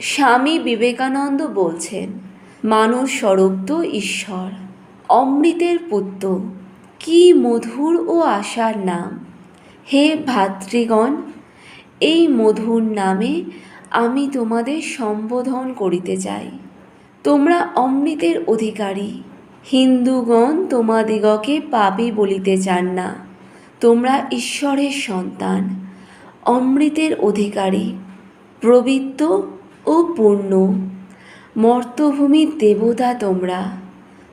স্বামী বিবেকানন্দ বলছেন, মানুষ স্বরূপ তো ঈশ্বর, অমৃতের পুত্র, কি মধুর ও আশার নাম। হে ভাতৃগণ, এই মধুর নামে আমি তোমাদের সম্বোধন করিতে চাই। তোমরা অমৃতের অধিকারী, হিন্দুগণ তোমাদিগকে পাপী বলিতে চান না। তোমরা ঈশ্বরের সন্তান, অমৃতের অধিকারী, প্রবৃত্ত ও পূর্ণ। মর্তভূমির দেবতা তোমরা।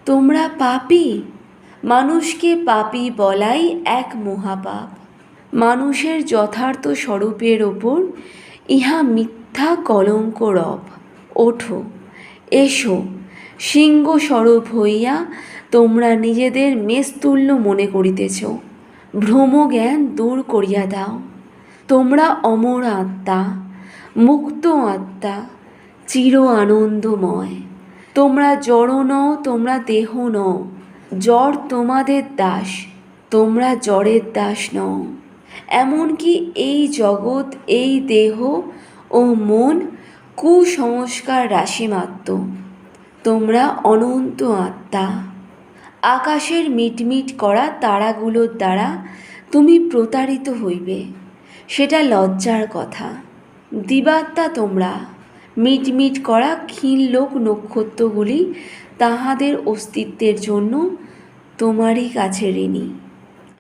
তোমরা পাপী? মানুষকে পাপী বলাই এক মহাপাপ। মানুষের যথার্থ স্বরূপের ওপর ইহা মিথ্যা কলঙ্ক রব। ওঠো, এসো সিংহ স্বরূপ হইয়া তোমরা নিজেদের মেস্তুল্য মনে করিতেছ। ভ্রমজ্ঞান দূর করিয়া দাও। তোমরা অমর আত্মা। মুক্ত আত্মা চির আনন্দময়। তোমরা জড় নও, তোমরা দেহ নও। জ্বর তোমাদের দাস, তোমরা জড়ের দাস নও। এমনকি এই জগৎ, এই দেহ ও মন কুসংস্কার রাশিমাত্র। তোমরা অনন্ত আত্মা। আকাশের মিটমিট করা তারাগুলোর দ্বারা তুমি প্রতারিত হইবে। সেটা লজ্জার কথা। দিবাত্মা তোমরা মিটমিট করা ক্ষীণ লোক নক্ষত্রগুলি তাহাদের অস্তিত্বের জন্য তোমারই কাছে ঋণী।